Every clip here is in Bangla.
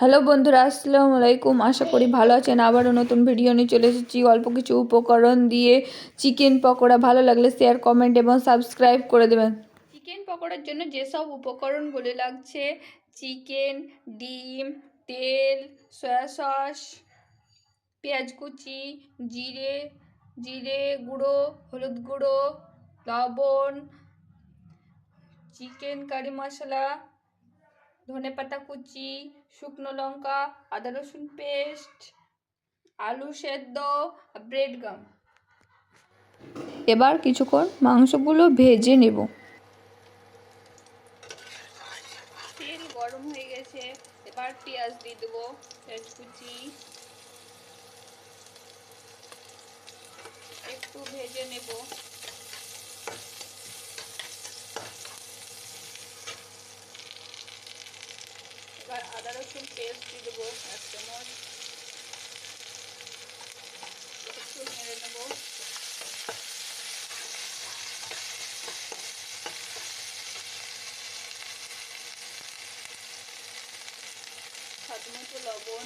হ্যালো বন্ধুরা, আসসালামু আলাইকুম। আশা করি ভালো আছেন। আবারও নতুন ভিডিও নিয়ে চলে এসেছি। অল্প কিছু উপকরণ দিয়ে চিকেন পকোড়া। ভালো লাগলে শেয়ার কমেন্ট এবং সাবস্ক্রাইব করে দেবেন। চিকেন পকোড়ার জন্য যেসব উপকরণগুলি লাগছে, চিকেন, ডিম, তেল সয়া সস পেঁয়াজ কুচি, জিরে জিরে গুঁড়ো, হলুদ গুঁড়ো, লবণ, চিকেন কারি মশলা ধনে পাতা কুচি, শুকনো লঙ্কা, আদা রসুন পেস্ট, আলু সেদ্ধ, ব্রেড গাম এবার কিছুক্ষণ মাংসগুলো ভেজে নেব। তেল গরম হয়ে গেছে, এবার পেঁয়াজ দিয়ে দেবো, পেঁয়াজ কুচি। একটু ভেজে নেব এবার আদা রসুন পেস্ট দিয়ে দেবো এক চামচ একটু নেড়ে নেব স্বাদ মতো লবণ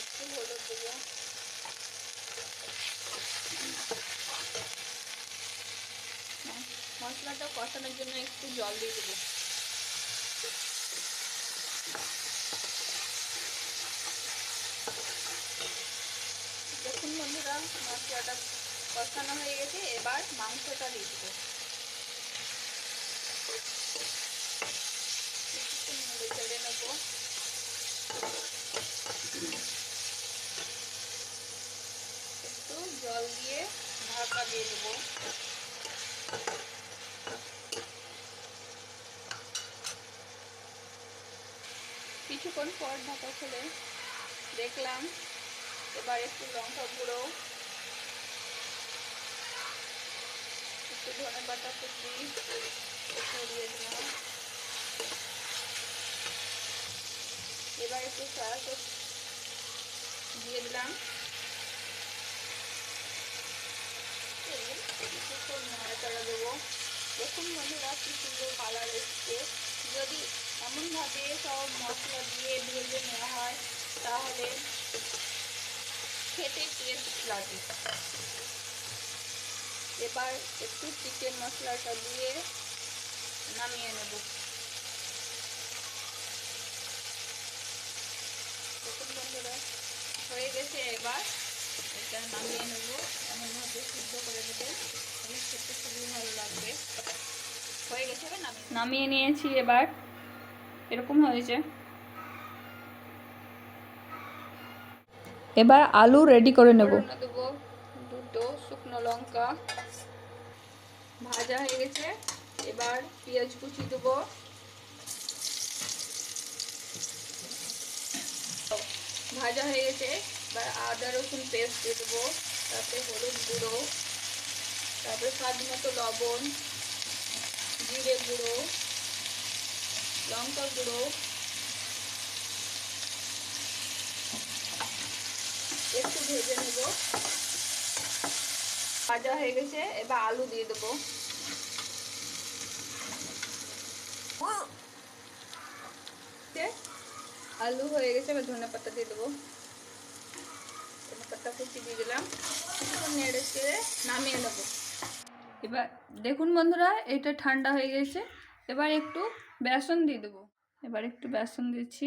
একটু হলুদ দেবো মশলাটা কষানোর জন্য একটু জল দিয়ে দেবো। দেখুন বন্ধুরা, মশলাটা কষানো হয়ে গেছে, এবার মাংসটা দিয়ে দেবো। নেব একটু জল দিয়ে ঢাকা দিয়ে দেবো। কিছুক্ষণ পর ঢাকা খুলে দেখলাম এবার একটু লঙ্কা গুঁড়ো, একটু ধনে পাতা কুচি ছড়িয়ে দিলাম। এবার একটু সয়া দিয়ে দিলাম। কিছুক্ষণ দেবো দেখুন বন্ধুরা কি সুন্দর কালার এসছে যদি এমনভাবে সব মশলা দিয়ে ভেজে নেওয়া হয় তাহলে খেতে টেস্ট লাগে এবার একটু চিকেন মশলাটা দিয়ে নামিয়ে নেব দেখুন বন্ধুরা হয়ে গেছে এবার এটা নামিয়ে নেব। এমনভাবে সিদ্ধ করে দেবে তাহলে খেতে খুবই ভালো লাগবে। হয়ে গেছে নামিয়ে নামিয়ে নিয়েছি এবার। এরকম হয়েছে। এবার আলু রেডি করে নেব। দেবো দুটো শুকনো লঙ্কা। ভাজা হয়ে গেছে। এবার পেঁয়াজ কুচি দেবো। ভাজা হয়ে গেছে। এবার আদা, রসুন পেস্ট দিয়ে দেবো, তারপরে হলুদ গুঁড়ো, তারপরে স্বাদ মতো লবণ, জিরে গুঁড়ো, লঙ্কা গুঁড়ো, একটু ভেজে নেব। ভাজা হয়ে গেছে, এবার আলু দিয়ে দেবো। আলু হয়ে গেছে, এবার ধনে পাতা দিয়ে দেবো। দিয়ে দিলাম। কিছুক্ষণ নেড়ে চেড়ে নামিয়ে নেব। এবার দেখুন বন্ধুরা এটা ঠান্ডা হয়ে গেছে। এবার একটু বেসন দিয়ে দেবো। এবার একটু বেসন দিচ্ছি।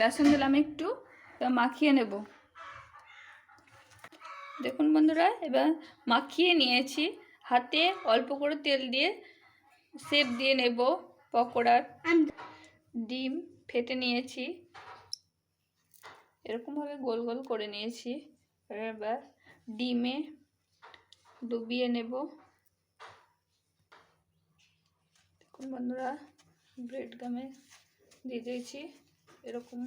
বেসন দিলাম একটু মাখিয়ে নেব। দেখুন বন্ধুরা এবার মাখিয়ে নিয়েছি। হাতে অল্প করে তেল দিয়ে শেপ দিয়ে নেব পকোড়ার। ডিম ফেটে নিয়েছি। এরকমভাবে গোল গোল করে নিয়েছি। এবার ডিমে ডুবিয়ে নেব। দেখুন বন্ধুরা, ব্রেড গামে দিয়ে দিয়েছি। এরকম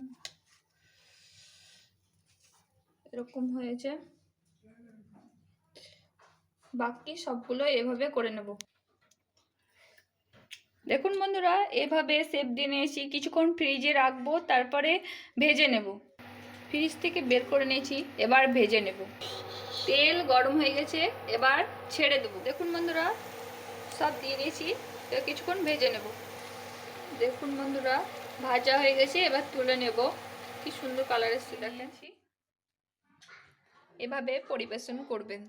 এরকম হয়েছে। বাকি সবগুলো এভাবে করে নেব। দেখুন বন্ধুরা, এভাবে সেপ দিয়ে নিয়েছি। কিছুক্ষণ ফ্রিজে রাখব, তারপরে ভেজে নেব। ফ্রিজ থেকে বের করে নিয়েছি, এবার ভেজে নেব। তেল গরম হয়ে গেছে, এবার ছেড়ে দেবো। দেখুন বন্ধুরা, সব দিয়ে দিয়েছি, এবার কিছুক্ষণ ভেজে নেব। দেখুন বন্ধুরা, ভাজা হয়ে গেছে, এবার তুলে নেব। কি সুন্দর কালারের এসছে দেখাচ্ছি। এভাবে পরিবেশন করবেন।